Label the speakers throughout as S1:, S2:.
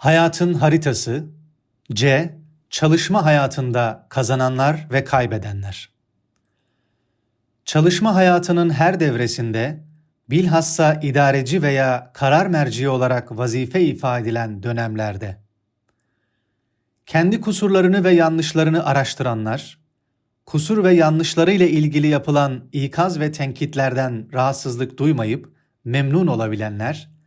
S1: Hayatın haritası C. Çalışma hayatında kazananlar ve kaybedenler. Çalışma hayatının her devresinde bilhassa idareci veya karar merci olarak vazife ifade edilen dönemlerde kendi kusurlarını ve yanlışlarını araştıranlar, kusur ve yanlışları ile ilgili yapılan ikaz ve tenkitlerden rahatsızlık duymayıp memnun olabilenler,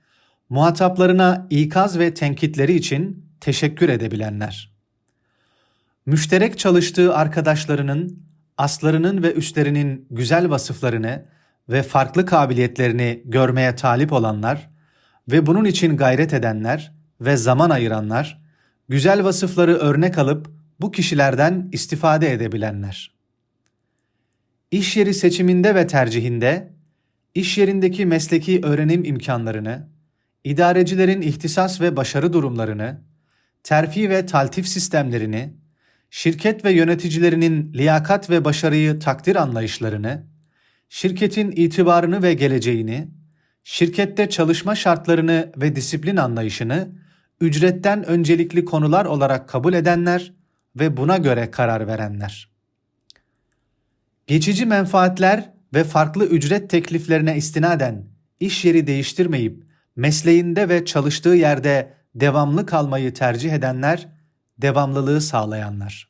S1: muhataplarına ikaz ve tenkitleri için teşekkür edebilenler. Müşterek çalıştığı arkadaşlarının, aslarının ve üstlerinin güzel vasıflarını ve farklı kabiliyetlerini görmeye talip olanlar ve bunun için gayret edenler ve zaman ayıranlar, güzel vasıfları örnek alıp bu kişilerden istifade edebilenler. İş yeri seçiminde ve tercihinde, iş yerindeki mesleki öğrenim imkanlarını, idarecilerin ihtisas ve başarı durumlarını, terfi ve taltif sistemlerini, şirket ve yöneticilerinin liyakat ve başarıyı takdir anlayışlarını, şirketin itibarını ve geleceğini, şirkette çalışma şartlarını ve disiplin anlayışını ücretten öncelikli konular olarak kabul edenler ve buna göre karar verenler. Geçici menfaatler ve farklı ücret tekliflerine istinaden iş yeri değiştirmeyip mesleğinde ve çalıştığı yerde devamlı kalmayı tercih edenler, devamlılığı sağlayanlar.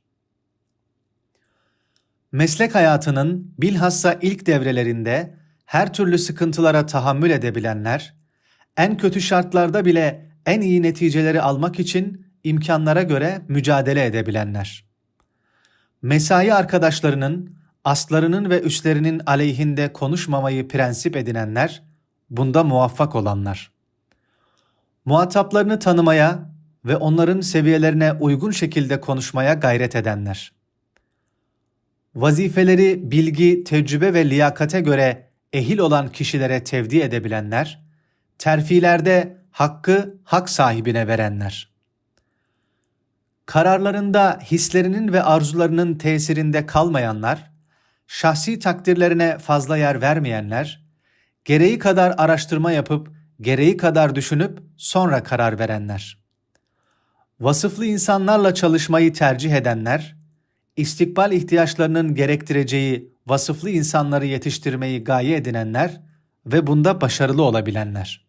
S1: Meslek hayatının bilhassa ilk devrelerinde her türlü sıkıntılara tahammül edebilenler, en kötü şartlarda bile en iyi neticeleri almak için imkanlara göre mücadele edebilenler. Mesai arkadaşlarının, aslarının ve üstlerinin aleyhinde konuşmamayı prensip edinenler, bunda muvaffak olanlar. Muhataplarını tanımaya ve onların seviyelerine uygun şekilde konuşmaya gayret edenler. Vazifeleri bilgi, tecrübe ve liyakate göre ehil olan kişilere tevdi edebilenler, terfilerde hakkı hak sahibine verenler. Kararlarında hislerinin ve arzularının tesirinde kalmayanlar, şahsi takdirlerine fazla yer vermeyenler, gereği kadar araştırma yapıp gereği kadar düşünüp sonra karar verenler. Vasıflı insanlarla çalışmayı tercih edenler, istikbal ihtiyaçlarının gerektireceği vasıflı insanları yetiştirmeyi gaye edinenler ve bunda başarılı olabilenler.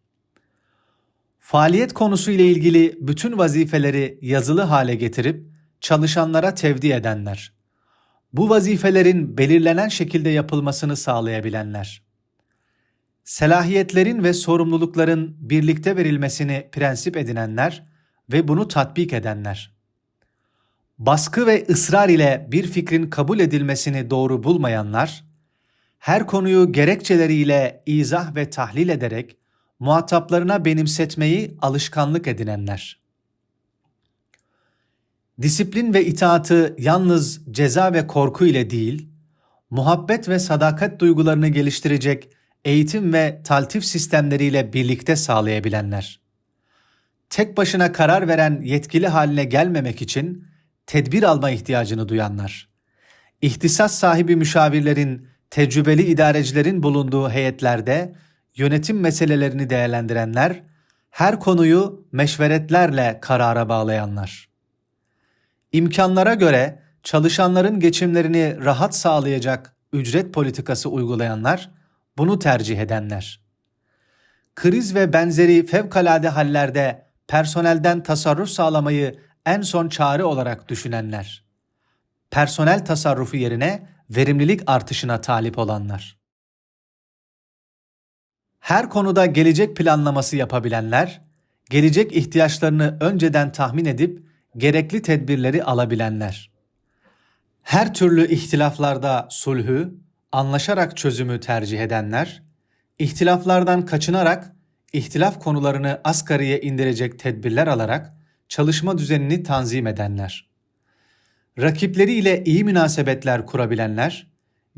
S1: Faaliyet konusu ile ilgili bütün vazifeleri yazılı hale getirip çalışanlara tevdi edenler. Bu vazifelerin belirlenen şekilde yapılmasını sağlayabilenler. Selahiyetlerin ve sorumlulukların birlikte verilmesini prensip edinenler ve bunu tatbik edenler. Baskı ve ısrar ile bir fikrin kabul edilmesini doğru bulmayanlar, her konuyu gerekçeleriyle izah ve tahlil ederek muhataplarına benimsetmeyi alışkanlık edinenler. Disiplin ve itaatı yalnız ceza ve korku ile değil, muhabbet ve sadakat duygularını geliştirecek eğitim ve taltif sistemleriyle birlikte sağlayabilenler. Tek başına karar veren yetkili haline gelmemek için tedbir alma ihtiyacını duyanlar. İhtisas sahibi müşavirlerin, tecrübeli idarecilerin bulunduğu heyetlerde yönetim meselelerini değerlendirenler, her konuyu meşveretlerle karara bağlayanlar. İmkanlara göre çalışanların geçimlerini rahat sağlayacak ücret politikası uygulayanlar, bunu tercih edenler. Kriz ve benzeri fevkalade hallerde personelden tasarruf sağlamayı en son çare olarak düşünenler. Personel tasarrufu yerine verimlilik artışına talip olanlar. Her konuda gelecek planlaması yapabilenler, gelecek ihtiyaçlarını önceden tahmin edip gerekli tedbirleri alabilenler. Her türlü ihtilaflarda sulhü, anlaşarak çözümü tercih edenler, ihtilaflardan kaçınarak ihtilaf konularını asgariye indirecek tedbirler alarak çalışma düzenini tanzim edenler. Rakipleriyle iyi münasebetler kurabilenler,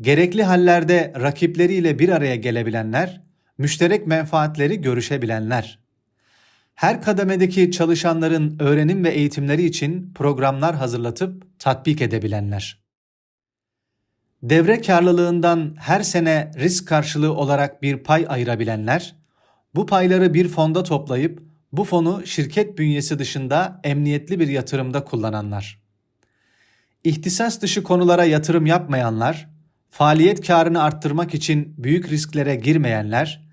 S1: gerekli hallerde rakipleriyle bir araya gelebilenler, müşterek menfaatleri görüşebilenler. Her kademedeki çalışanların öğrenim ve eğitimleri için programlar hazırlatıp tatbik edebilenler. Devre karlılığından her sene risk karşılığı olarak bir pay ayırabilenler, bu payları bir fonda toplayıp Bu fonu şirket bünyesi dışında emniyetli bir yatırımda kullananlar. İhtisas dışı konulara yatırım yapmayanlar, faaliyet karını arttırmak için büyük risklere girmeyenler,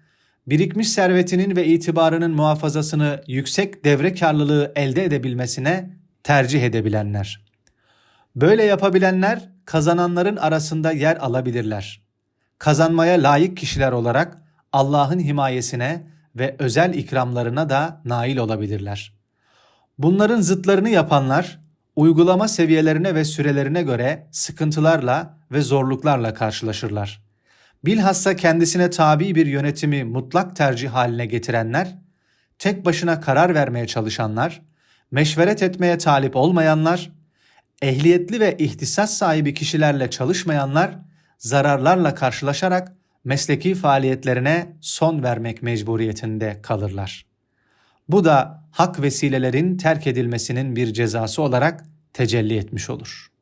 S1: birikmiş servetinin ve itibarının muhafazasını yüksek devre karlılığı elde edebilmesine tercih edebilenler. Böyle yapabilenler kazananların arasında yer alabilirler. Kazanmaya layık kişiler olarak Allah'ın himayesine ve özel ikramlarına da nail olabilirler. Bunların zıtlarını yapanlar uygulama seviyelerine ve sürelerine göre sıkıntılarla ve zorluklarla karşılaşırlar. Bilhassa kendisine tabi bir yönetimi mutlak tercih haline getirenler, tek başına karar vermeye çalışanlar, meşveret etmeye talip olmayanlar, ehliyetli ve ihtisas sahibi kişilerle çalışmayanlar zararlarla karşılaşarak mesleki faaliyetlerine son vermek mecburiyetinde kalırlar. Bu da hak vesilelerin terk edilmesinin bir cezası olarak tecelli etmiş olur.''